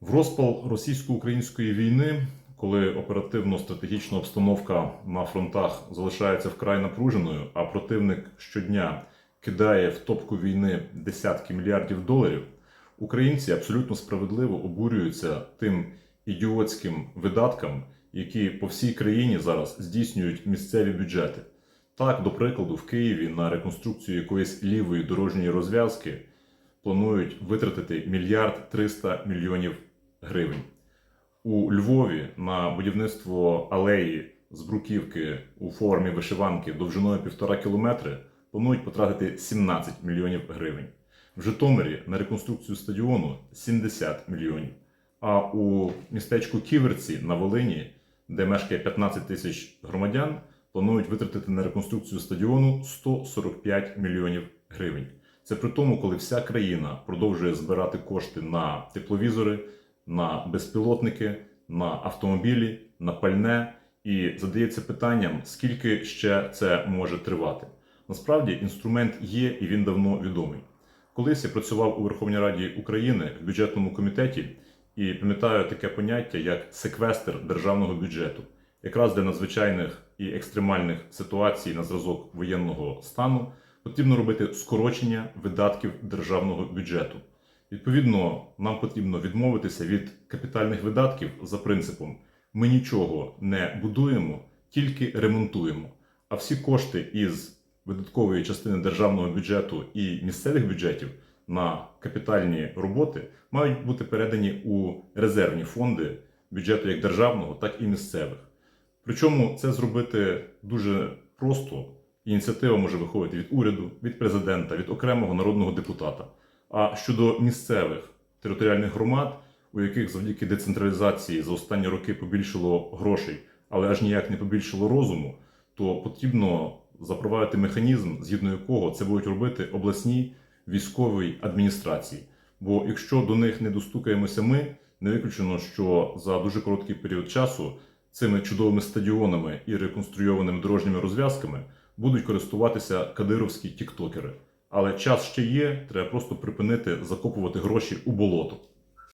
В розпал російсько-української війни, коли оперативно-стратегічна обстановка на фронтах залишається вкрай напруженою, а противник щодня кидає в топку війни десятки мільярдів доларів, українці абсолютно справедливо обурюються тим ідіотським видаткам, які по всій країні зараз здійснюють місцеві бюджети. Так, до прикладу, в Києві на реконструкцію якоїсь лівої дорожньої розв'язки планують витратити мільярд 300 мільйонів гривень. У Львові на будівництво алеї з бруківки у формі вишиванки довжиною півтора кілометри планують потратити 17 мільйонів гривень. В Житомирі на реконструкцію стадіону 70 мільйонів. А у містечку Ківерці на Волині, де мешкає 15 тисяч громадян, планують витратити на реконструкцію стадіону 145 мільйонів гривень. Це при тому, коли вся країна продовжує збирати кошти на тепловізори, на безпілотники, на автомобілі, на пальне і задається питанням, скільки ще це може тривати. Насправді інструмент є і він давно відомий. Колись я працював у Верховній Раді України в бюджетному комітеті і пам'ятаю таке поняття як секвестр державного бюджету. Якраз для надзвичайних і екстремальних ситуацій на зразок воєнного стану потрібно робити скорочення видатків державного бюджету. Відповідно, нам потрібно відмовитися від капітальних видатків за принципом: ми нічого не будуємо, тільки ремонтуємо. А всі кошти із видаткової частини державного бюджету і місцевих бюджетів на капітальні роботи мають бути передані у резервні фонди бюджету як державного, так і місцевих. Причому це зробити дуже просто. Ініціатива може виходити від уряду, від президента, від окремого народного депутата. А щодо місцевих територіальних громад, у яких завдяки децентралізації за останні роки побільшало грошей, але аж ніяк не побільшало розуму, то потрібно запровадити механізм, згідно якого це будуть робити обласні військові адміністрації. Бо якщо до них не достукаємося ми, не виключено, що за дуже короткий період часу цими чудовими стадіонами і реконструйованими дорожніми розв'язками будуть користуватися кадировські тіктокери. Але час ще є, треба просто припинити закопувати гроші у болото.